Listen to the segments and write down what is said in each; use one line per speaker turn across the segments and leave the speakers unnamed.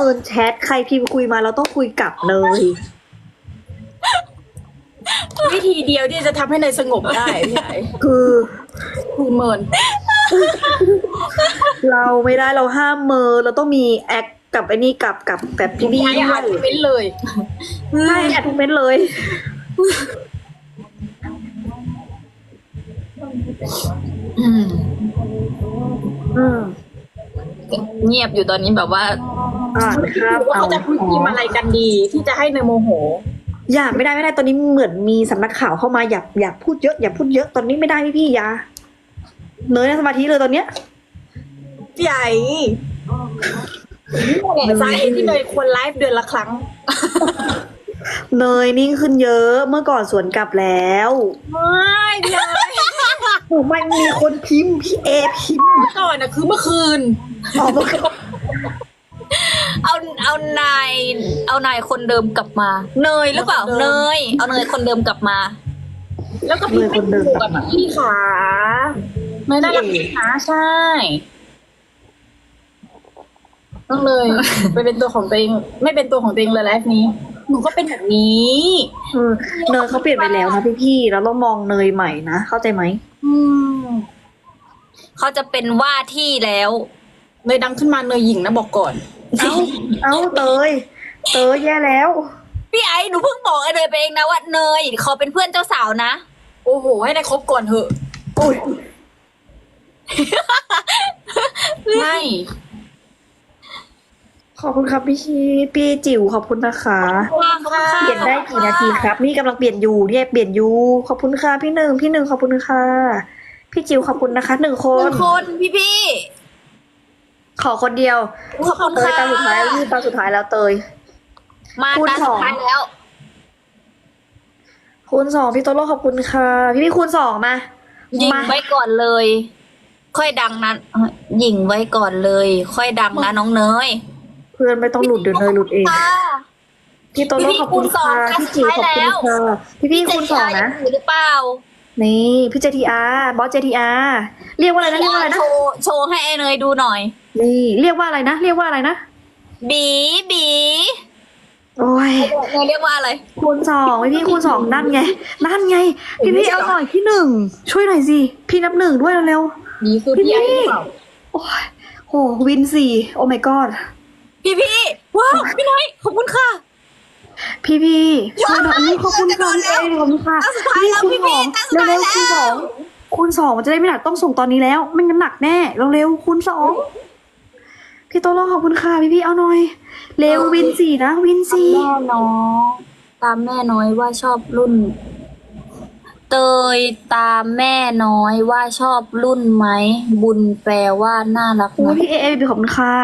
เอินแชทใครพิมพ์คุยมาเราต้องคุยกลับเลย
วิธีเดียวที่จะทำให้เนยสงบได้พี่ไอ้
คือ
คือเมิน
เราไม่ได้เราห้ามเมอเราต้องมีแอคกับไอ้นี่กับกับแบบพี่พี่
พี่ไอ้
ด้ว
อ่าน
ย
เม้นเลย
ใช่แอดทุกเม็ดเลย
อืม
อืม
เงียบอยู่ตอนนี้แบบว่า
อ่านครับ
ว่า
เอา
เขาจะคุยพิมพ์อะไรกันดี ที่จะให้เนยโมโห
อย่าไม่ได้ไม่ได้ตอนนี้เหมือนมีสำนักข่าวเข้ามาอยากอยากพูดเยอะอย่าพูดเยอะตอนนี้ไม่ได้พี่พี่อยาเนยนะสมาธิเลยตอนเนี้ย
พี่ไอ้นี่แหละสาเหตุที่เนยควรไลฟ์เดือนละครั้ง
เนยนิ่งขึ้นเยอะเมื่อก่อนสวนกลับแล้ว
ไม่พี่ไอ้
โอ้ไม่มีคนพิมพ์พี่เอพิมพ์
เมื่อก่อนนะคือเมื่อคืน
ออกมาก่อน
เอาเอานายเอานายคนเดิมกลับมา เนยหรือเปล่า
คนเดิ
เน
ม
ยเอาเนยคนเดิมกลับมา
แล้วก็พี่ไม่ถูกกับพี่ขาเนยน่ารักนะใช่ ต้องเลย ไปเป็นตัวของตัวเอง ไม่เป็นตัวของตัวเองเลยไลฟ์นี้ หนูก็เป็นแบบนี้
เออเนยเขาเปลี่ยนไปแล้วนะพี่พี่ๆเราต้องมองเนยใหม่นะเข้าใจไหม
อืม
เขาจะเป็นว่าที่แล้ว
เนยดังขึ้นมาเนยหญิงนะบอกก่อน
เอ้าเอ้าเตย เตยแย่แล้ว
พี่ไอ้หนูเพิ่งบอกไอ้เนยไปเองนะว่าเนยเขาเป็นเพื่อนเจ้าสาวนะ
โอ้โห ให้ได้ครบก่อนเถอะ
อุ้ย
ไม่
ขอบคุณครับพี่ชีพี่จิ๋วขอบคุณนะคะ
ค่ะ
เปลี่ยนได้กี่นาทีครับ นี่กำลังเปลี่ยนอยู่เนี่ยเปลี่ยนอยู่ขอบคุณค่ะพี่หนึ่งพี่หนึ่งขอบคุณค่ะ พี่จิ๋วขอบคุณนะคะหนึ่งค
ห
น
นึ่งคนพี่พี่
ขอคนเดียว
ขอบคุณ
เตย
ค่ะ
ตาสุดท้ายพี่ตาสุดท้ายแล้วเตย
มา
คูณ
ตา
ส
สุ
อ
ด
ง
ท้ายแล้ว
คูณสองพี่โตโร่ขอบคุณค่ะ พี่พี่คูณสองมา
ยิง
มา
ไว้ก่อนเลย ค่อยดังนั้นเอ่อยิงไว้ก่อนเลย ค่อยดังนะน้องเนย
เพื่อนไม่ต้องหลุดเดี๋ยวเนยหลุดเอง
ค่ะ
พี่โตโร่
พี่
ขอบคุณค่ะ
คูณสอง
พี่จิ๋วขอบคุณ
แล้ว
ค่ะพี่พี่คูณสองนะ
อยู่หรือเปล่า
นี่พี่เจทีอาร์บอสเจทีอาร์เรียกว่าอะไรนะเรียกว่าอะไรนะ
โชว์โชว์ให้ไอ้เนยดูหน่อย
นี่เรียกว่าอะไรนะเรียกว่าอะไรนะ
บีบี
โอ้ย
เนยเรียกว่าอะไร
คูณสองพี่พี่คูณสองนั่นไง นั่นไง พี่พี่เอาหน่อยพี่หนึ่งช่วยหน่อยสิ พี่นับหนึ่งด้วยเร็ว
ดีคือพี่ไอ้หรือเปล่า
ๆโอ้ยโหวินสี่โอ้ my god
พี่พี่ว้าวพี่น้อยขอบคุณค่ะ
พี่พี่ช่วยหน่อยอุ๊ยขอบคุณค่ะพี่เองขอบคุณค่ะ
ตาสุดท้ายแล้ว
คูณ
พี่
ส
พี่
อง
ตาสุดท้าย
เร็วๆคูณสองคูณสองมันจะได้ไม่หนักต้องส่งตอนนี้แล้วไม่งั้นหนักแน่เร็วๆคูณสองพี่โตโร่ขอบคุณค่ะพี่พี่เอาหน่อย เร็ววินสี่นะวินสี่
แม่น้องตามแม่น้อยว่าชอบรุ่น เตยตามแม่น้อยว่าชอบรุ่นไหม บุญแปลว่าน่ารัก
โอ้ย
นะ
พี่เอเอขอบคุณค่ะ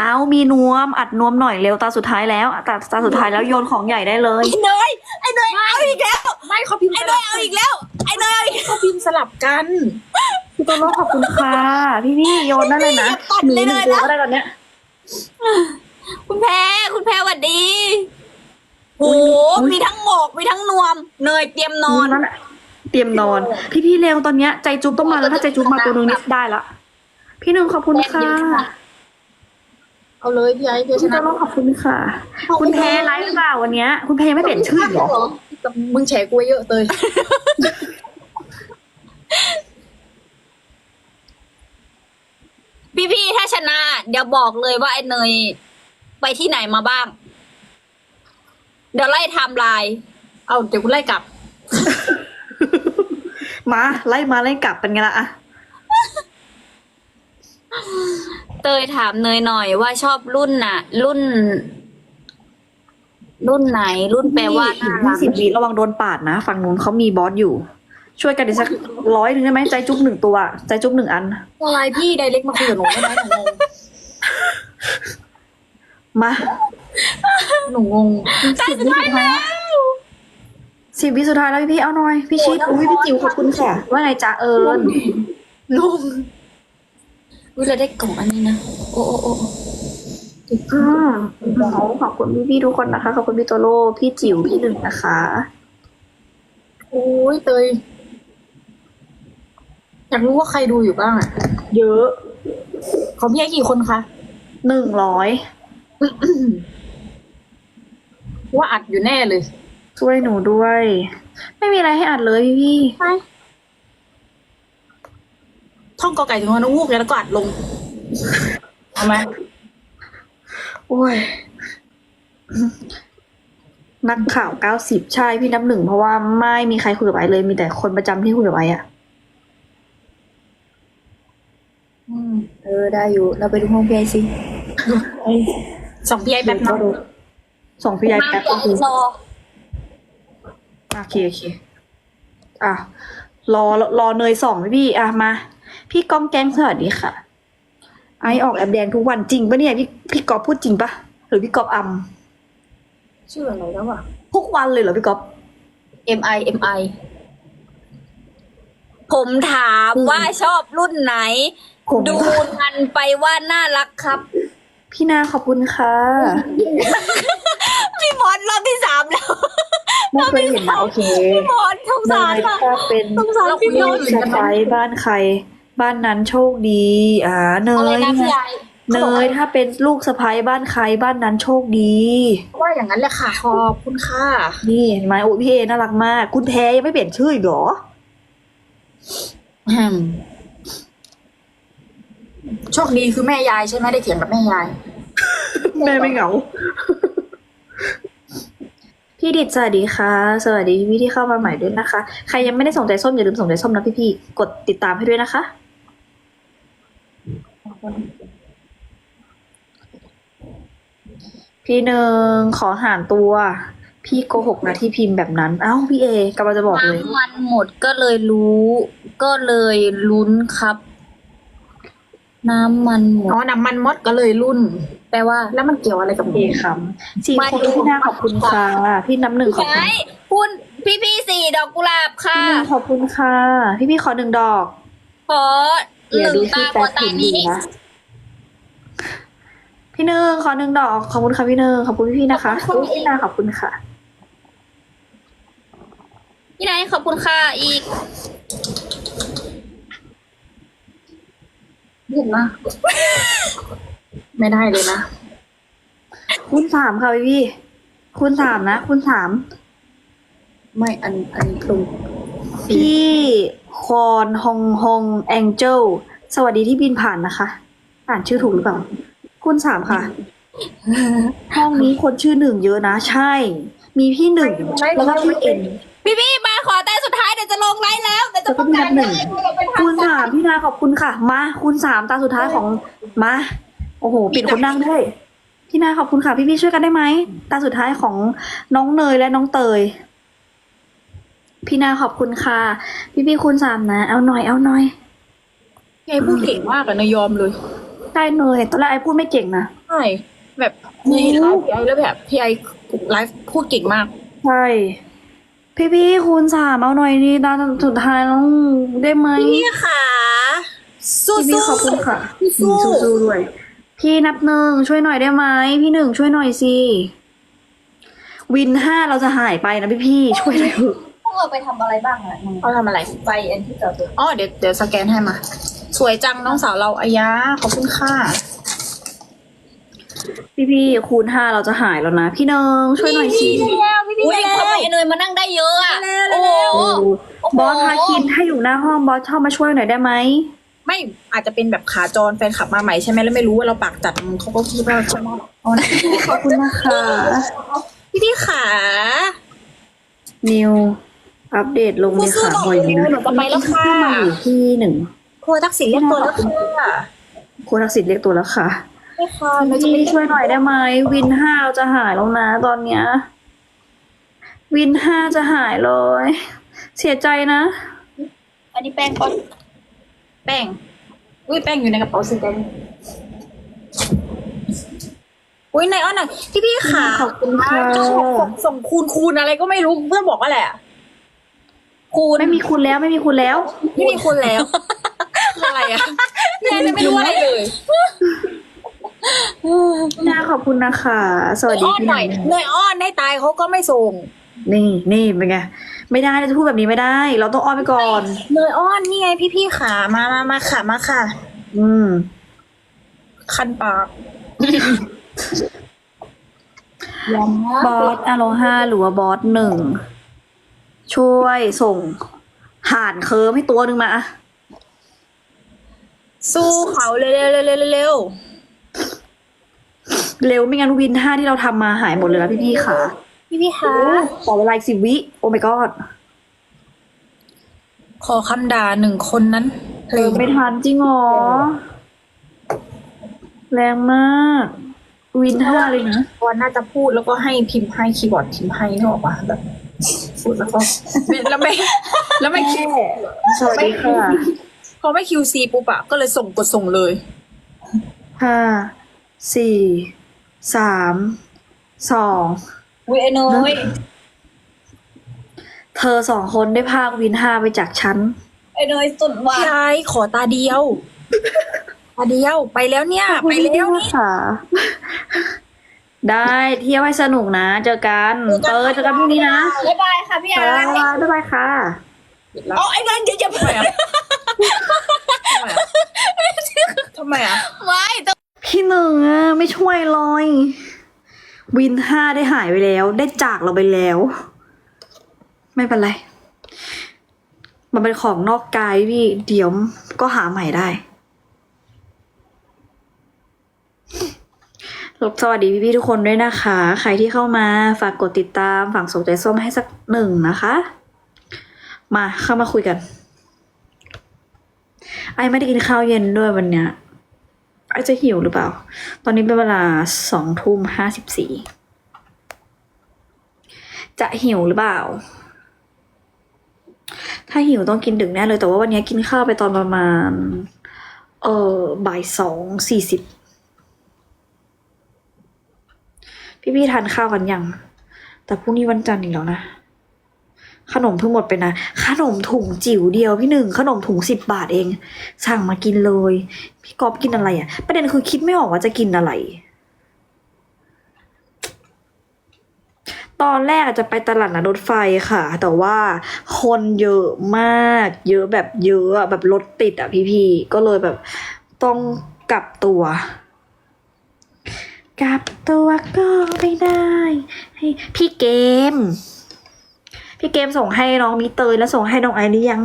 เอามีนวมอัดนวมหน่อยเร็วตาสุดท้ายแล้วตาตาสุดท้ายแล้วโยนของใหญ่ได้เลย
ไอ้เนยไอ้เนยเอาอีกแล้ว
ไม่เขาพิมพ์
ไอ้
ส
เน
ลั
ย
บ
เอาอีกแล้วไอ้เนยเอาอีก
เขาพิมพ์สลับกัน
พี่โตโร่ขอบคุณค่ะพี่พี่โยนได้เลยนะหมีหนึ่งตัวก็ได้ตอนเนี้ย
คุณแพรคุณแพรสวัสดีโอ้โหมีทั้งหมอกมีทั้งนวม เนยเตรียมนอน
นั่นแหละเตรียมนอน พี่พี่เร็วตอนเนี้ยใจจุ๊บต้องมาแล้วถ้าใจจุ๊บมาตัวนึงนิดได้ละพี่หนึ่งขอบคุณค่ะ
เอาเลยพี่ไอ้เพื่อช
พี่โต
นะ
โร่ขอบคุณค่ะ คุณแพรไลฟ์หรือเปล่าวันเนี้ย คุณแพรไม่เปลี่ยนชื่อเหรอ
มึงแฉกูไว้เยอะเตย
พี่พี่ๆถ้าชนะ เดี๋ยวบอกเลยว่าไอ้เนย ไปที่ไหนมาบ้าง เดี๋ยวไล่ไทม์ไลน์
เอาเดี๋ยวกูไล่กลับ
มาไล่มาไล่กลับเป็นไงล่ะอะ
เตยถามเนยหน่อยว่าชอบรุ่นน่ะ รุ่น รุ่นไหน รุ่นแปลว่า
อี
น่ากรั
ยี่
ก
สิบวิระวังโดนปาดนะ ฝั่งนู้นเขามีบอสอยู่ ช่วยกันดิสักร้อยหนึ่งได้ไหมใจจุ๊บหนึ่งตัว ใจจุ๊บหนึ่งอัน
อะไรพี่ไดเล็กมาคุยกับหนูได้ไหมหนูงง
มา
หนูงง
สิบวิสุดท้ายสิบวิสุดท้ายแล้วพี่เอาหน่อย พี่ชิดอุ้ยพี่จิ๋วขอบคุณค่ะ ว่าไงจ๊ะเอิญ
ง งวิเราได้กล่องอันนี้นะ โอ้โอ้โอ้
อืมเขาขอบคุณพี่พี่ๆทุกคนนะคะ ขอบคุณพี่โตโร่พี่จิ๋วพี่หนึ่งนะคะ
โอ้ยเตย อยากรู้ว่าใครดูอยู่บ้างอะ
เยอะ
ของพี่ไอ้กี่คนคะ
หนึ่งร้อย
ว่าอัดอยู่แน่เลย
ช่วยหนูด้วย ไม่มีอะไรให้อัดเลยพี่พี่
ท่องกอไก่ถึงฮอนกฮูกแล้วก็อัดลงเอาไหม
โอ้ย นักข่าวเก้าสิบใช่พี่น้ำหนึ่งเพราะว่าไม่มีใครคุยกับไอเลย มีแต่คนประจำที่คุยกับไออะ
อืม
เออได้อยู่ เราไปดูห้องพี่ไอซิ
ส่งพี่ไอ้แป๊บนึง
ส่งพี่ยายแป๊บก็คือ
รอ
โอเคโอเคอะรอรอเนยสองพี่พี่อะมา พี่ก้องแกงสวัสดีค่ะ ไอออกแอบแดงทุกวันจริงปะเนี่ยพี่พี่กอบพูดจริงปะหรือพี่กอบอำ
ชื่ออะไรแล้วอะ
ทุกวันเลยเหรอพี่กอบ
M I M I ผมถามว่าชอบรุ่นไหน
ผม
ดูมันไปว่าน่ารักครับ
พี่นาขอบคุณค่ะ
พี่มอนรอบที่สามแล้ว
ไม่เคยเห็นนะโอเค
พี่มอนสง
เน
สาร
ย
ค่ะ
ถ้าเป็น
สงสารพี่
ลู
มอน
กสะใภ้บ้านใคร บ้านนั้นโชคดี อ่า เน
อะไร
ย
นะพี่ไอ
เนยถ้าเป็นลูกสะใภ้บ้านใครบ้านนั้นโชคดี
ว่าอย่างนั้นแหละค่ะขอบคุณค่ะ
นี่เห็นไหมโอ้ยพี่เอน่ารักมาก คุณแท้ยังไม่เปลี่ยนชื่ออีกเหรอ
อืมโชคดีคือแม่ยายใช่ไหมได้เถียงกับแม่ยาย
แม่ไม่เหงา พี่ดิดสวัสดีค่ะ สวัสดีพี่ที่เข้ามาใหม่ด้วยนะคะ ใครยังไม่ได้ส่งใจส้มอย่าลืมส่งใจส้มนะพี่ๆ กดติดตามให้ด้วยนะคะ พี่หนึ่งขอหารตัว พี่โกหกนะที่พิมพ์แบบนั้น เอ้าพี่เอกำลังจะบอกเลย
น้ำมันหมดก็เลยรู้ ก็เลยลุ้นครับ น้ำมันหม
อ๋อ
ด
น้ำมันมดก็เลยรุ่น
แปลว่า
แล้วมันเกี่ยวอะไรกับห
เอ
นู
คำสี่คนพี่นาขอบคุณค่ะพี่น้ำหนึ่งขอบคุณ
ใช่คุณพี่พี่ๆสี่ดอกกุหลาบค่ะ
พี่หนึ่งขอบคุณค่ะ พี่พี่ๆขอหนึ่งดอก
ขอ ห
อย่า
นึ่ง
ดูชื่
ตา
อ
ข
แป๊
อบตา
พิมพ์ดี
นี้
นะพี่หนึ่งขอหนึ่งดอกขอบคุณค่ะพี่หนึ่งขอบคุณพี่ๆนะคะอุ๊ยพี่นาขอบคุณค่ะ
พี่นายขอบคุณค่ะอีก
เห็นนะไม่ได้เลยนะ
คุณสามค่ะพี่พี่ๆคุณสามนะ คุณสาม
ไม่อันอันนี้ตรง
พี่คอนฮองฮองแองเจลสวัสดีที่บินผ่านนะคะ อ่านชื่อถูกหรือเปล่า คุณสามค่ะ ห้องนี้คนชื่อหนึ่งเยอะนะ ใช่ มีพี่หนึ่งแล้วก็พี่เอ็น
พี่พี่ๆมาขอแต่สุดท้ายเดี๋ยวจะลงไลฟ์แล้วเดี๋ยวจะ
แล้วก็พี่นับหนึ่งคุณสามพี่นาขอบคุณค่ะ มา คุณสามตาสุดท้ายของมา โอ้โห ปิดคนนั่งด้วยพี่นาขอบคุณค่ะ พี่พี่ๆช่วยกันได้ไหมตาสุดท้ายของน้องเนยและน้องเตย พี่นาขอบคุณค่ะ พี่พี่ๆคุณสามนะ เอาหน่อยเอาหน่อย
พี่ไอ้พูดเก่งมากอะนายยอมเลย
ได้เนยตอนแรกไอ้พูดไม่เก่งนะ
ใช่แบบในไลฟ์พี่ไอ้แล้วแบบพี่ไอ้ไลฟ์พูดเก่งมาก
ใช่พี่พี่ๆคุณสามเอาหน่อยดีตาสุดท้ายน้องได้ไหม
พี่ขาสู้
พี่พี่
ๆ
ขอบคุณค่ะ
สู้
อืมสู้ๆด้วย พี่นับหนึ่งช่วยหน่อยได้ไหมพี่หนึ่งช่วยหน่อยสิวินห้าเราจะหายไปนะพี่พี่ๆช่วยหน่อยเถอะ
พ วกเราไปทำอะไรบ้างอะมึง
เขาทำอะไร
ไปอันที่จอดรถ
อ๋อเดี๋ยวเดี๋ยวสแกนให้มา สวยจังน้องสาวเราอายาขอบคุณค่ะ
พี่พี่ๆคูณห้าเราจะหายแล้วนะ พี่หนึ่งช่วยหน่อยสิ
อุ้ยทำไมไอ้เนยมานั่งได้เยอะอะโอ้โห
โอ้
โอ้โห
บอสพาคินให้อยู่หน้าห้องบอสเข้ามาช่วยหน่อยได้ไหม
ไม่อาจจะเป็นแบบขาจรแฟนขับมาใหม่ใช่ไหมแล้วไม่รู้ว่าเราปากจัดเขาก็คิดว่าใช่ไหมเอานะ
ขอบคุณนะคะ
พี่พี่ขา
นิว อัปเดตลงเลยค่ะบ่อยอยู่นะ
หนูจะไปแล้วค่ะ
ขึ้นมาอยู่ที่หนึ่ง
ครัวทักษิณเรียกตัวแล้วค่ะ
คุณทักษิณเรียกตัวแล้วค่ะ
ใช่ค่ะเราจะ
พี่
ไป
ช่วยหน่อยได้ไหมวินห้าเราจะหายแล้วนะตอนเนี้ยวินห้าจะหายเลย เสียใจนะ
อันนี้แป้งก่อน
แป้งอุ้ยแป้งอยู่ในกระเป๋าสีแดงอุ้ยนายอ้อนหน่อยพี่พี่ขา
ขอบคุณค่ะ
เจ้าของส่งคูณคูณอะไรก็ไม่รู้เพื่อนบอกว่าแหละ
คูณ
ไม่มีคุณแล้วไม่มีคุณแล้ว
ไม่มีคุณแล้วคืออะไรอะแม่ไม่รู้อะไรเลย
น่าขอบคุณนะคะ สวัสดี
อ้อน
พี่
หน่อย
หนึ่ง
เนยอ้อนให้ตายเขาก็ไม่ส่ง
นี่นี่เป็นไงไม่ได้จะพูดแบบนี้ไม่ได้ เราต้องอ้อนไปก่อน
เนยอ้อนนี่ไงพี่พี่ขามามามาค่ะมาค่ะ
อืม
คันปากยัง
บอสอโลฮาหรือว่าบอสหนึ่ง ช่วยส่งห่านเคิร์มให้ตัวหนึ่งมาอะ
สู้เขาเร็วๆเร็วๆเร็วๆเร็ว
เร็วไม่งั้นวินห้าที่เราทำมาหายหมดเลยนะพี่พี่ๆค่ะ
ๆพี่พี่คะ
ขอเวลาอีกสิบวิ โอ้ my god
ขอคำด่าหนึ่งคนนั้นเพล
เองอไม่ทันจริงเหรอ แรงมาก วินห้าเลยนะ
วันน่าจะพูดแล้วก็ให้พิมพ์ให้คีย์บอร์ดพิมพ์ให้นึกออกปะแบบ พูดแล้วก็แล้วไม่แล้วไม่คิว
สวัสดีค่ะ
พอไม่คิวซีปุ๊บอะก็เลยส่งกดส่งเลย
ห้าสี่สามสอง
วิไอ้น้อย
เธอสองคนได้ภาควินห้าไปจากฉัน
ไอ้น้อยสุดว่ะ
พี่ไอ้ขอตาเดียว ตาเดียวไปแล้วเนี่ย ไปแล้วนี่
ค่ะ ได้เที่ยวให้สนุกนะ เจอกันเออเจอกันพรุ่งนี้นะ
บ๊ายบายค่ะพี่
บ๊า
อาย
บายบ๊ายบายค่ะ
อ๋อไอ้น้อยเดี๋ยวจะ
ทำไมอะทำไมอะ
ไม่ต้อง
พี่หนึ่งอะไม่ช่วยเลยวินห้าได้หายไปแล้ว ได้จากเราไปแล้ว ไม่เป็นไร มันเป็นของนอกกายพี่ เดี๋ยวก็หาใหม่ได้ สวัสดีพี่ๆทุกคนด้วยนะคะ ใครที่เข้ามาฝากกดติดตามฝั่งสนใจส้มให้สักหนึ่งนะคะ มาเข้ามาคุยกัน ไอไม่ได้กินข้าวเย็นด้วยวันเนี้ยไอจะหิวหรือเปล่า ตอนนี้เป็นเวลาสองทุ่มห้าสิบสี่จะหิวหรือเปล่า ถ้าหิวต้องกินดึกแน่เลยแต่ว่าวันนี้กินข้าวไปตอนประมาณ เออบ่ายสองสี่สิบ พี่ๆทานข้าวกันยัง แต่พรุ่งนี้วันจันทร์อีกแล้วนะ ขนมเพิ่งหมดไปนะ ขนมถุงจิ๋วเดียวพี่หนึ่ง ขนมถุงสิบบาทเอง สั่งมากินเลย พี่กอบกินอะไรอะ่ะ ประเด็นคือคิดไม่ออกว่าจะกินอะไร ตอนแรกจะไปตลาดนัดรถไฟค่ะ แต่ว่าคนเยอะมาก เยอะแบบเยอะอะแบบรถติดอะพี่ๆก็เลยแบบต้องกลับตัว กลับตัวก็ไม่ได้ ให้พี่เกม พี่เกมส่งให้น้องมิเตยแล้วส่งให้น้องไอหรือยัง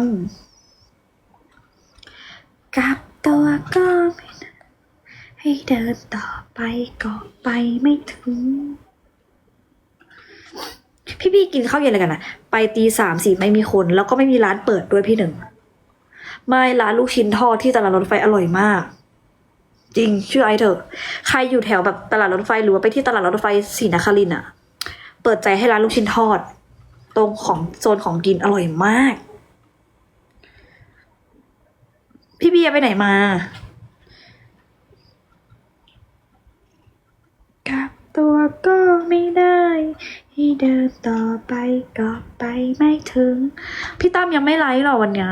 กลับตัวก็ไม่ได้ให้เดินต่อไปก็ไปไม่ถึง พี่พี่กินข้าวเย็นอะไรกันนะไปตีสามสี่ไม่มีคน แล้วก็ไม่มีร้านเปิดด้วยพี่หนึ่ง ไม่ร้านลูกชิ้นทอดที่ตลาดรถไฟอร่อยมาก จริงชื่อไอเถอะ ใครอยู่แถวแบบตลาดรถไฟหรือว่าไปที่ตลาดรถไฟศรีนครินอะเปิดใจให้ร้านลูกชิ้นทอด ตรงของโซนของกินอร่อยมาก พี่เบียไปไหนมากลับตัวก็ไม่ได้ให้เดินต่อไปก็ไปไม่ถึง พี่ตั้มยังไม่ไลฟ์หรอวันเนี้ย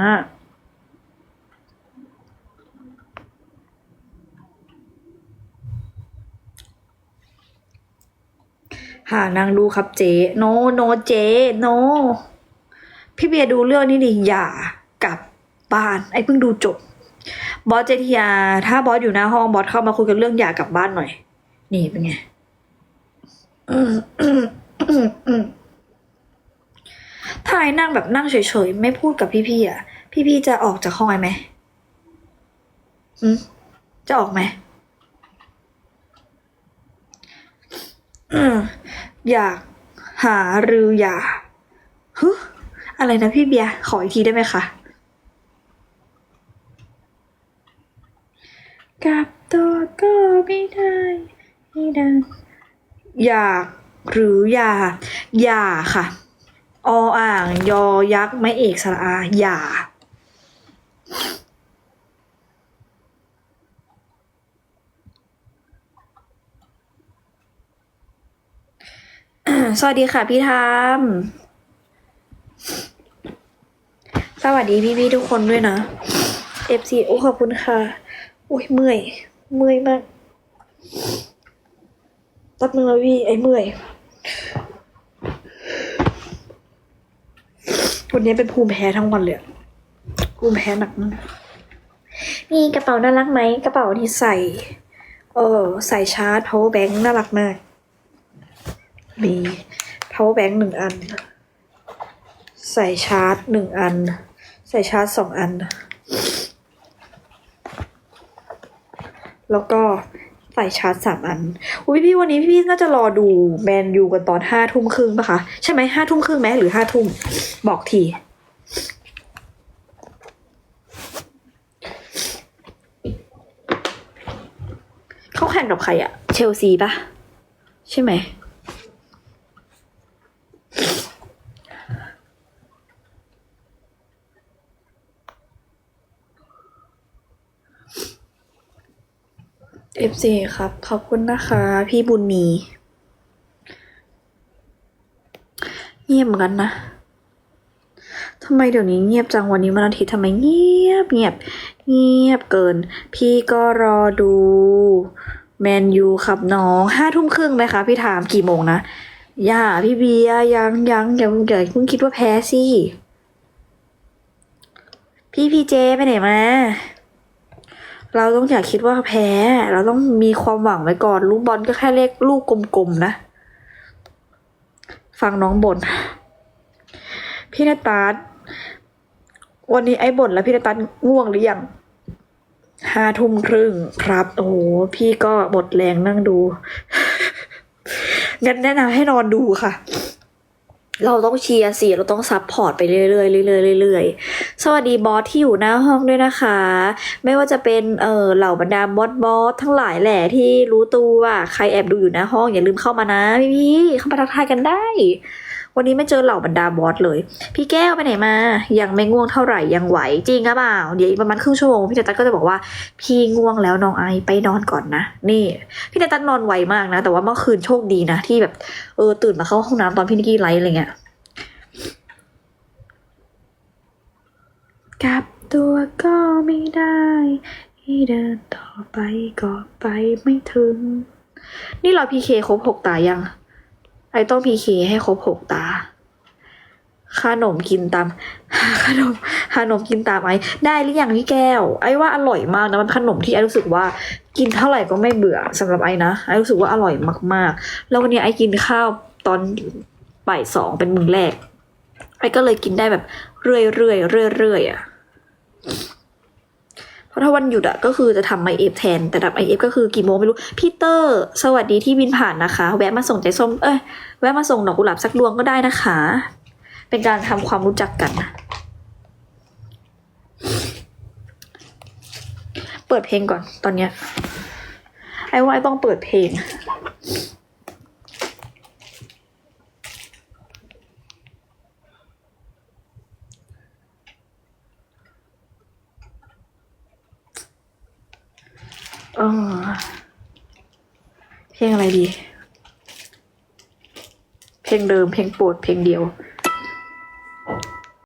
หานางดูครับเจ๊โนโนเจ๊โนพี่เบียร์ดูเรื่องนี้ดิอย่ากลับบ้าน ไอ้เพิ่งดูจบบอสเจทียาถ้าบอสอยู่หน้าห้องบอสเข้ามาคุยกันเรื่องอย่ากลับบ้านหน่อย นี่เป็นไงถ้าไอ้นั่งแบบนั่งเฉยๆ ไม่พูดกับพี่ๆอะ พี่ๆจะออกจากห้องไอ้ไหมอืมจะออกไหมอืม อยากหาหรืออย่าฮึอะไรนะพี่เบียร์ขออีกทีได้ไหมคะกลับตัวก็ไม่ได้ให้เดินอยากหรืออย่าอย่าค่ะ ออ่างยอยักษ์ไม่เอกสระอาอย่า สวัสดีค่ะพี่ทามสวัสดีพี่ๆทุกคนด้วยนะ FC โอ้ขอบคุณค่ะโอ้ยเมื่อย เมื่อยมากแป๊บนึงนะพี่ไอ้เมื่อย วันนี้เป็นภูมิแพ้ทั้งวันเลยภูมิแพ้หนักมากนี่กระเป๋าน่ารักไหม กระเป๋าที่ใส่ เออใส่ชาร์จ power bank น่ารักมาก มี power bank หนึ่งอัน ใส่ชาร์จหนึ่งอัน ใส่ชาร์จสองอัน แล้วก็ใส่ชาร์จสามอัน อุ้ยพี่วันนี้พี่น่าจะรอดูแมนยูกันตอนห้าทุ่มครึ่งปะคะ ใช่ไหมห้าทุ่มครึ่งไหมหรือห้าทุ่มบอกทีเขาแข่งกับใครอะเชลซีปะใช่ไหม เอฟซีครับ ขอบคุณนะคะ พี่บุญมี เงียบเหมือนกันนะทำไมเดี๋ยวนี้เงียบจังวันนี้วันอาทิตย์ทำไมเงียบเงียบ เงียบเกิน พี่ก็รอดูแมนยูครับน้องห้าทุ่มครึ่งไหมคะ พี่ถามกี่โมงนะ อย่าพี่เบียยังยังอย่าอย่าเพิ่งคิดว่าแพ้สิ พี่พีเจไปไหนมา เราต้องอย่าคิดว่าแพ้ เราต้องมีความหวังไว้ก่อน ลูกบอลก็แค่เลขลูกกลมๆนะ ฟังน้องบ่นพี่นตาดวันนี้ไอ้บ่นแล้วพี่นตาดง่วงหรือยังห้าทุ่มครึ่งครับ โอ้โหพี่ก็หมดแรงนั่งดู งั้นแนะนำให้นอนดูค่ะ เราต้องเชียร์สิเราต้องซับพอร์ตไปเรื่อยๆเรื่อยๆเรื่อยๆ สวัสดีบอสที่อยู่หน้าห้องด้วยนะคะ ไม่ว่าจะเป็นเออเหล่าบรรดาบอสบอสทั้งหลายแหละที่รู้ตัวว่าใครแอบดูอยู่หน้าห้องอย่าลืมเข้ามานะพี่ๆเข้ามาทักทายกันได้ วันนี้ไม่เจอเหล่าบรรดาบอสเลย พี่แก้วไปไหนมา ยังไม่ง่วงเท่าไหร่ยังไหวจริงหรือเปล่า เดี๋ยวอีกประมาณครึ่งชั่วโมงพี่เนตันก็จะบอกว่าพี่ง่วงแล้วน้องไอไปนอนก่อนนะ นี่พี่เนตันนอนไวมากนะ แต่ว่าเมื่อคืนโชคดีนะ ที่แบบเออตื่นมาเข้าห้องน้ำตอนพี่นิกกี้ไลฟ์อะไรเงี้ยกลับตัวก็ไม่ได้ให้เดินต่อไปก็ไปไม่ถึง นี่เราพีเคครบหกตายัง ไอต้องพีเคให้ครบหกตาขนมกินตามขนมขนมกินตามไอได้หรือยังพี่แก้ว ไอว่าอร่อยมากนะมันขนมที่ไอรู้สึกว่ากินเท่าไหร่ก็ไม่เบื่อสำหรับไอนะไอรู้สึกว่าอร่อยมากๆ แล้ววันนี้ไอกินข้าวตอนบ่ายสองเป็นมื้อแรกไอก็เลยกินได้แบบเรื่อยเรื่อยๆเรื่อยๆอะ เพราะถ้าวันหยุดอะก็คือจะทำไอเอฟแทน แต่ดับไอเอฟก็คือกี่โมงไม่รู้ พี่เตอร์ สวัสดีที่บินผ่านนะคะ แวะมาส่งใจส้ม เอ้ย แวะมาส่งดอกกุหลาบสักดวงก็ได้นะคะ เป็นการทำความรู้จักกัน เปิดเพลงก่อนตอนเนี้ยไอ้ว่าต้องเปิดเพลง เพลงอะไรดี เพลงเดิม เพลงโปรด เพลงเดียว